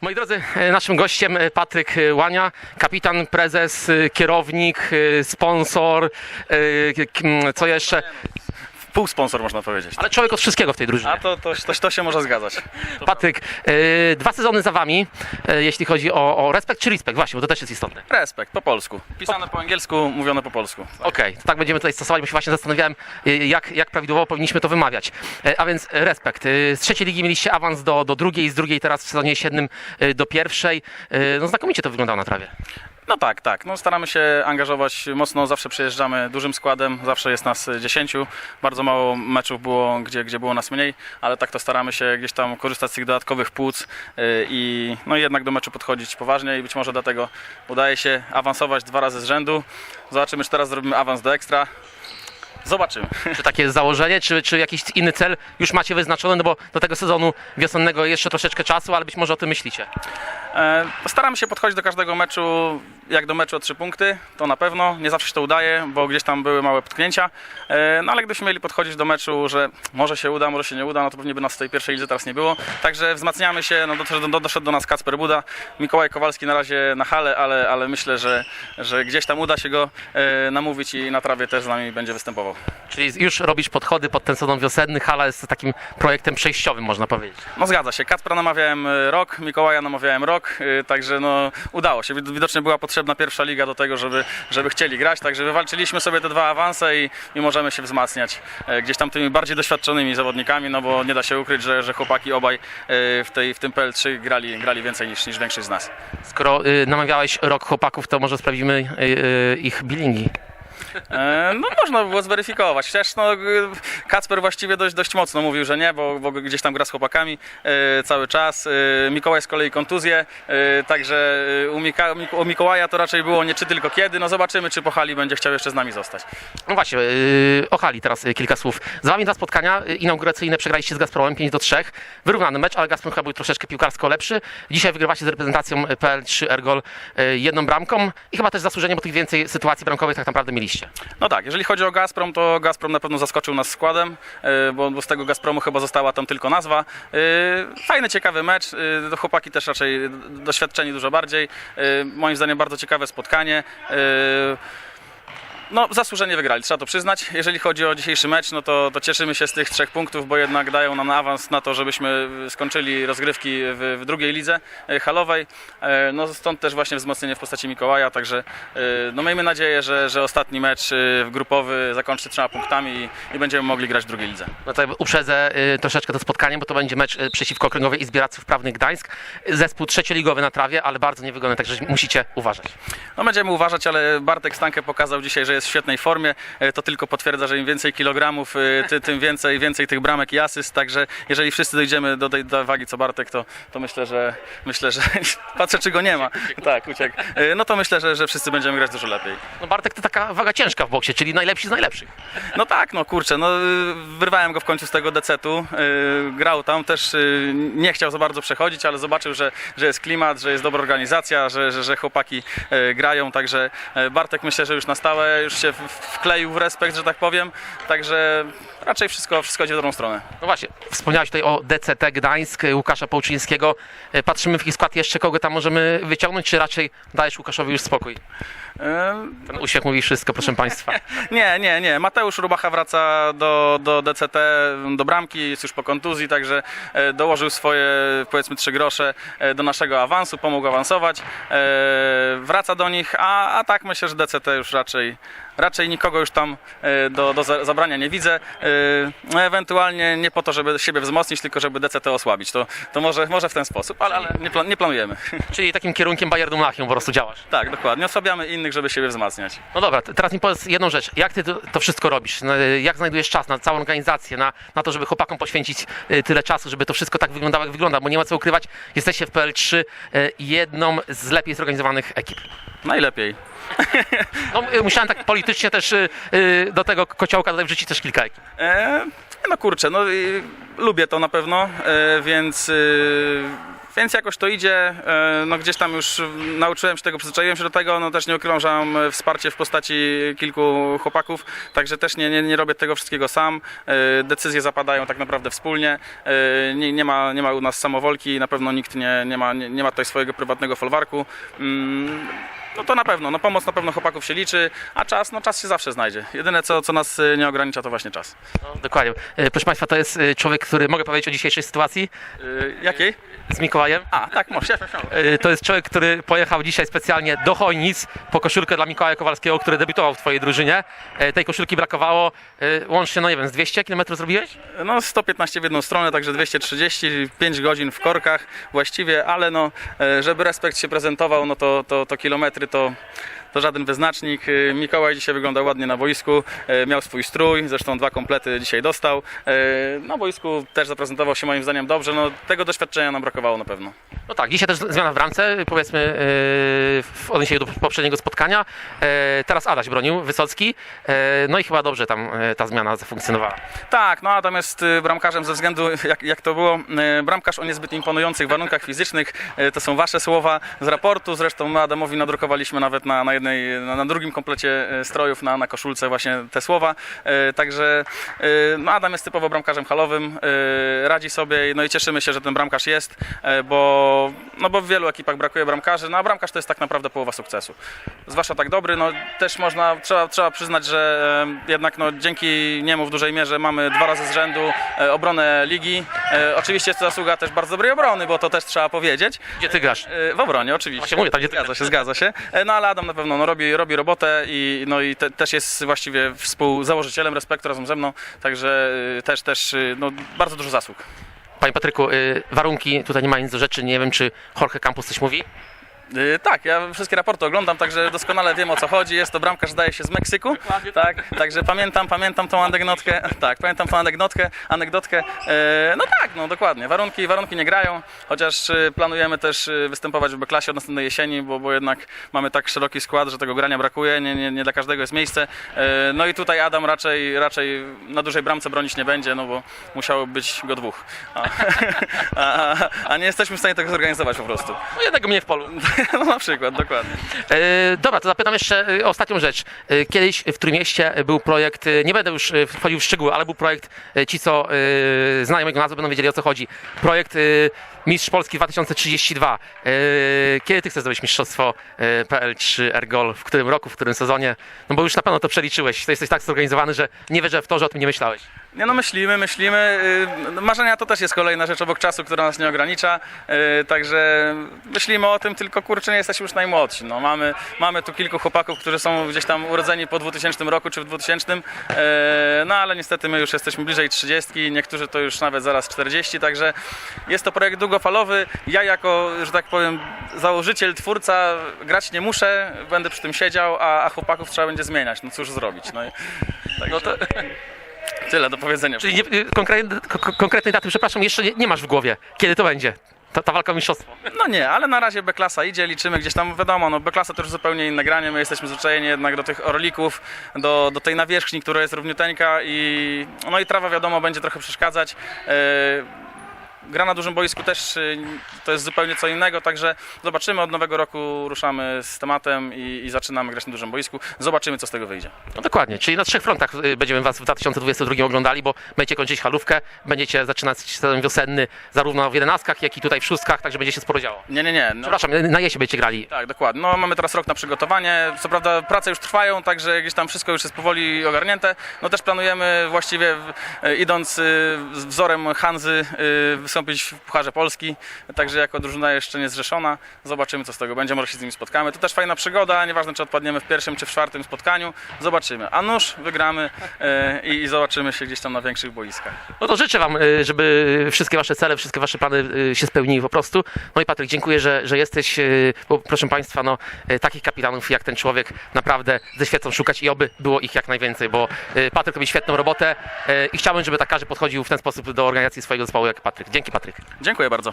Moi drodzy, e, naszym gościem e, Patryk e, Łania, kapitan, prezes, kierownik, sponsor, co jeszcze? Półsponsor można powiedzieć. Ale człowiek od wszystkiego w tej drużynie. A to, to, to, to się może zgadzać. Patryk, e, dwa sezony za wami, e, jeśli chodzi o, o respekt czy respekt, właśnie, bo to też jest istotne. Respekt, po polsku. Pisane po angielsku, mówione po polsku. Okej, to tak będziemy tutaj stosować, bo się właśnie zastanawiałem, e, jak, jak prawidłowo powinniśmy to wymawiać. A więc respekt. Z trzeciej ligi mieliście awans do, do drugiej, z drugiej teraz w sezonie siedmym do pierwszej. No znakomicie to wyglądało na trawie. No tak, tak. No, staramy się angażować mocno, zawsze przyjeżdżamy dużym składem, zawsze jest nas 10. Bardzo mało meczów było, gdzie, gdzie było nas mniej, ale tak to staramy się gdzieś tam korzystać z tych dodatkowych płuc yy, i no jednak do meczu podchodzić poważnie i być może dlatego udaje się awansować dwa razy z rzędu. Zobaczymy, czy teraz zrobimy awans do ekstra. Zobaczymy. Czy takie jest założenie, czy, czy jakiś inny cel już macie wyznaczony, no bo do tego sezonu wiosennego jeszcze troszeczkę czasu, ale być może o tym myślicie. E, Staramy się podchodzić do każdego meczu jak do meczu o trzy punkty, to na pewno. Nie zawsze się to udaje, bo gdzieś tam były małe potknięcia. E, No ale gdybyśmy mieli podchodzić do meczu, że może się uda, może się nie uda, no to pewnie by nas w tej pierwszej lidze teraz nie było. Także wzmacniamy się, no doszedł do, doszedł do nas Kacper Buda, Mikołaj Kowalski na razie na hale, ale, ale myślę, że, że gdzieś tam uda się go e, namówić i na trawie też z nami będzie występował. Czyli już robisz podchody pod ten sezon wiosenny, hala jest takim projektem przejściowym, można powiedzieć. No zgadza się. Kacpra namawiałem rok, Mikołaja namawiałem rok, e, także no udało się. Wid- Widocznie była potrzebna pierwsza liga do tego, żeby, żeby chcieli grać, także wywalczyliśmy sobie te dwa awanse i, i możemy się wzmacniać e, gdzieś tam tymi bardziej doświadczonymi zawodnikami, no bo nie da się ukryć, że, że chłopaki obaj e, w, tej, w tym PL3 grali, grali więcej niż, niż większość z nas. Skoro y, namawiałeś rok chłopaków, to może sprawdzimy y, y, ich bilingi. E, No można by było zweryfikować. Chociaż no, Kacper właściwie dość, dość mocno mówił, że nie, bo, bo gdzieś tam gra z chłopakami e, cały czas. E, Mikołaj z kolei kontuzję, e, także e, u, Mika, Mik- u Mikołaja to raczej było nie czy tylko kiedy. No zobaczymy, czy po hali będzie chciał jeszcze z nami zostać. No właśnie, y, o hali teraz kilka słów. Za wami dwa spotkania inauguracyjne przegraliście z Gazpromem 5 do 3. Wyrównany mecz, ale Gazprom chyba był troszeczkę piłkarsko lepszy. Dzisiaj wygrywacie z reprezentacją y, PL3 Ergol jedną bramką i chyba też zasłużenie, bo tych więcej sytuacji bramkowych tak naprawdę mieliście. No tak, jeżeli chodzi o Gazprom, to Gazprom na pewno zaskoczył nas składem, e, bo, z tego Gazpromu chyba została tam tylko nazwa. E, Fajny, ciekawy mecz. e, Chłopaki też raczej doświadczeni dużo bardziej. Moim zdaniem bardzo ciekawe spotkanie. No, zasłużenie wygrali, trzeba to przyznać. Jeżeli chodzi o dzisiejszy mecz, no to, to cieszymy się z tych trzech punktów, bo jednak dają nam awans na to, żebyśmy skończyli rozgrywki w, w drugiej lidze e, halowej. E, No stąd też właśnie wzmocnienie w postaci Mikołaja, także e, no miejmy nadzieję, że, że ostatni mecz grupowy zakończy trzema punktami i, i będziemy mogli grać w drugiej lidze. No to uprzedzę troszeczkę to spotkanie, bo to będzie mecz przeciwko Okręgowej Izbie Radców Prawnych Gdańsk. Zespół trzecioligowy na trawie, ale bardzo niewygodny, także musicie uważać. No będziemy uważać, ale Bartek Stankę pokazał dzisiaj, że jest w świetnej formie. E, To tylko potwierdza, że im więcej kilogramów, e, ty, tym więcej, więcej tych bramek i asyst. Także jeżeli wszyscy dojdziemy do tej do wagi co Bartek, to, to myślę, że myślę, że patrzę czy go nie ma. Tak, uciekł. E, No to myślę, że, że wszyscy będziemy grać dużo lepiej. No Bartek to taka waga ciężka w boksie, czyli najlepsi z najlepszych. No tak, no kurczę, no wyrwałem go w końcu z tego decetu, grał tam, też nie chciał za bardzo przechodzić, ale zobaczył, że, że jest klimat, że jest dobra organizacja, że, że, że chłopaki grają, także Bartek myślę, że już na stałe, już się wkleił w respekt, że tak powiem, także raczej wszystko, wszystko idzie w dobrą stronę. No właśnie, wspomniałeś tutaj o DCT Gdańsk, Łukasza Połczyńskiego. Patrzymy w ich skład jeszcze, kogo tam możemy wyciągnąć, czy raczej dajesz Łukaszowi już spokój? Ten uśmiech mówi wszystko, proszę Państwa. Nie, nie, nie. Mateusz Rubacha wraca do, do DCT, do bramki, jest już po kontuzji, także e, dołożył swoje, powiedzmy, trzy grosze e, do naszego awansu, pomógł awansować. E, Wraca do nich, a, a tak myślę, że DCT już raczej, raczej nikogo już tam e, do, do za- zabrania nie widzę. E, No, ewentualnie nie po to, żeby siebie wzmocnić, tylko żeby DCT osłabić. To, to może, może w ten sposób, ale, ale nie, plan, nie planujemy. Czyli takim kierunkiem Bayernu Monachium po prostu działasz. tak, dokładnie. Osłabiamy innych, żeby siebie wzmacniać. No dobra, teraz mi powiedz jedną rzecz. Jak ty to, wszystko robisz? No, y, Jak znajdujesz czas na całą organizację, na, na to, żeby chłopakom poświęcić tyle czasu, żeby to wszystko tak wyglądało, jak wygląda? Bo nie ma co ukrywać, jesteście w PL3 y, jedną z lepiej zorganizowanych ekip. Najlepiej. No, y, musiałem tak politycznie też y, y, do tego kociołka dodać wrzucić też kilka ekip. E, no kurczę, no lubię to na pewno, e, więc więc jakoś to idzie. E, No gdzieś tam już nauczyłem się tego, przyzwyczaiłem się do tego. No też nie ukrywam, że mam e, wsparcie w postaci kilku chłopaków, także też nie, nie, nie robię tego wszystkiego sam. E, Decyzje zapadają tak naprawdę wspólnie. Nie, nie, ma, nie ma u nas samowolki, na pewno nikt nie, nie, ma, nie, nie ma tutaj swojego prywatnego folwarku. Mm, No to na pewno, no pomoc na pewno chłopaków się liczy, a czas, no czas się zawsze znajdzie. Jedyne co, co nas nie ogranicza to właśnie czas. No, dokładnie. Proszę Państwa, to jest człowiek, który, mogę powiedzieć o dzisiejszej sytuacji Jakiej? z Mikołajem. A, tak, może. E, To jest człowiek, który pojechał dzisiaj specjalnie do Chojnic po koszulkę dla Mikołaja Kowalskiego, który debiutował w Twojej drużynie. E, Tej koszulki brakowało e, łącznie, no nie wiem, z 200 km zrobiłeś? No 115 w jedną stronę, także 230, 5 godzin w korkach właściwie, ale no, żeby respekt się prezentował, no to, to, to kilometry to, to żaden wyznacznik. E, Mikołaj dzisiaj wyglądał ładnie na boisku, e, miał swój strój, zresztą dwa komplety dzisiaj dostał. E, Na boisku też zaprezentował się moim zdaniem dobrze, no tego doświadczenia nam brakowało na pewno. No tak, dzisiaj też zmiana w bramce, powiedzmy w odniesieniu do poprzedniego spotkania. Teraz Adaś bronił, Wysocki. No i chyba dobrze tam ta zmiana zafunkcjonowała. Tak, no Adam jest y, bramkarzem ze względu, jak, jak to było, y, bramkarz o niezbyt imponujących warunkach fizycznych, y, to są wasze słowa z raportu, zresztą Adamowi nadrukowaliśmy nawet na, na, jednej, na, na drugim komplecie y, strojów, na, na koszulce właśnie te słowa, Y, także no Adam jest typowo bramkarzem halowym, radzi sobie, no i cieszymy się, że ten bramkarz jest, bo, no bo w wielu ekipach brakuje bramkarzy, no a bramkarz to jest tak naprawdę połowa sukcesu. Zwłaszcza tak dobry, no też można, trzeba, trzeba przyznać, że e, jednak no, dzięki niemu w dużej mierze mamy dwa razy z rzędu e, obronę ligi. E, Oczywiście jest to zasługa też bardzo dobrej obrony, bo to też trzeba powiedzieć. Gdzie Ty grasz? E, W obronie, oczywiście. Właśnie mówię, tam gdzie Ty Zgadza się, zgadza się. E, No ale Adam na pewno no, robi, robi robotę i, no, i te, też jest właściwie współzałożycielem Respektu razem ze mną, także e, też, też e, no, bardzo dużo zasług. Panie Patryku, y, warunki, tutaj nie ma nic do rzeczy, nie wiem czy Jorge Campos coś mówi. Yy, Tak, ja wszystkie raporty oglądam, także doskonale wiem o co chodzi. Jest to bramkarz, zdaje się, z Meksyku. Tak, także pamiętam, pamiętam tą anegdotkę. Tak, pamiętam tą anegdotkę, anegdotkę. Yy, No tak, no dokładnie. Warunki, warunki nie grają, chociaż yy, planujemy też występować w B-klasie od następnej jesieni, bo, bo jednak mamy tak szeroki skład, że tego grania brakuje, nie, nie, nie dla każdego jest miejsce. No i tutaj Adam raczej, raczej na dużej bramce bronić nie będzie, no bo musiało być go dwóch. A, a, a nie jesteśmy w stanie tego zorganizować po prostu. No jednego mnie w polu. No na przykład, dokładnie. E, dobra, to zapytam jeszcze e, ostatnią rzecz. E, Kiedyś w Trójmieście był projekt, e, nie będę już wchodził w szczegóły, ale był projekt, ci co e, znają jego nazwę będą wiedzieli o co chodzi. Projekt e, Mistrz Polski 2032. E, Kiedy ty chcesz zrobić mistrzostwo e, PL3 Ergol? W którym roku, w którym sezonie? No bo już na pewno to przeliczyłeś. To jesteś tak zorganizowany, że nie wierzę w to, że o tym nie myślałeś. Nie no, myślimy, myślimy. Yy, Marzenia to też jest kolejna rzecz obok czasu, która nas nie ogranicza. Yy, Także myślimy o tym, tylko kurczę, nie jesteśmy już najmłodsi. No, mamy, mamy tu kilku chłopaków, którzy są gdzieś tam urodzeni po 2000 roku czy w 2000. Yy, No ale niestety my już jesteśmy bliżej 30, niektórzy to już nawet zaraz 40, także jest to projekt długofalowy. Ja jako, że tak powiem, założyciel, twórca grać nie muszę, będę przy tym siedział, a, a chłopaków trzeba będzie zmieniać. No cóż zrobić. No, No to, tyle do powiedzenia. czyli nie, e, konkretnej, ko- konkretnej daty, przepraszam, jeszcze nie, nie masz w głowie. Kiedy to będzie? Ta, ta walka o mistrzostwo. No nie, ale na razie B-klasa idzie, liczymy gdzieś tam, wiadomo, no B-klasa to już zupełnie inne granie, my jesteśmy zwyczajeni jednak do tych orlików, do, do tej nawierzchni, która jest równiuteńka i no i trawa wiadomo będzie trochę przeszkadzać. E, Gra na dużym boisku też y, to jest zupełnie co innego, także zobaczymy, od nowego roku ruszamy z tematem i, i zaczynamy grać na dużym boisku. Zobaczymy, co z tego wyjdzie. No dokładnie, czyli na trzech frontach y, będziemy Was w 2022 oglądali, bo będziecie kończyć halówkę, będziecie zaczynać sezon wiosenny zarówno w jedenastkach, jak i tutaj w szóstkach, także będzie się sporo działo. Nie, nie, nie. No, Przepraszam, y, na jesie będziecie grali. Tak, dokładnie. No, mamy teraz rok na przygotowanie. Co prawda prace już trwają, także gdzieś tam wszystko już jest powoli ogarnięte. No też planujemy właściwie idąc wzorem Hanzy y, wystąpić w Pucharze Polski, także jako drużyna jeszcze nie zrzeszona. Zobaczymy co z tego będzie, może się z nimi spotkamy. To też fajna przygoda, nieważne czy odpadniemy w pierwszym czy w czwartym spotkaniu. Zobaczymy. A nuż wygramy y, i, i zobaczymy się gdzieś tam na większych boiskach. No to życzę Wam, y, żeby wszystkie Wasze cele, wszystkie Wasze plany y, się spełniły po prostu. No i Patryk, dziękuję, że, że jesteś, bo proszę Państwa, no takich kapitanów jak ten człowiek naprawdę ze świecą szukać i oby było ich jak najwięcej, bo Patryk robi świetną robotę i chciałbym, żeby tak każdy podchodził w ten sposób do organizacji swojego zespołu jak Patryk. Patryk. Dziękuję bardzo.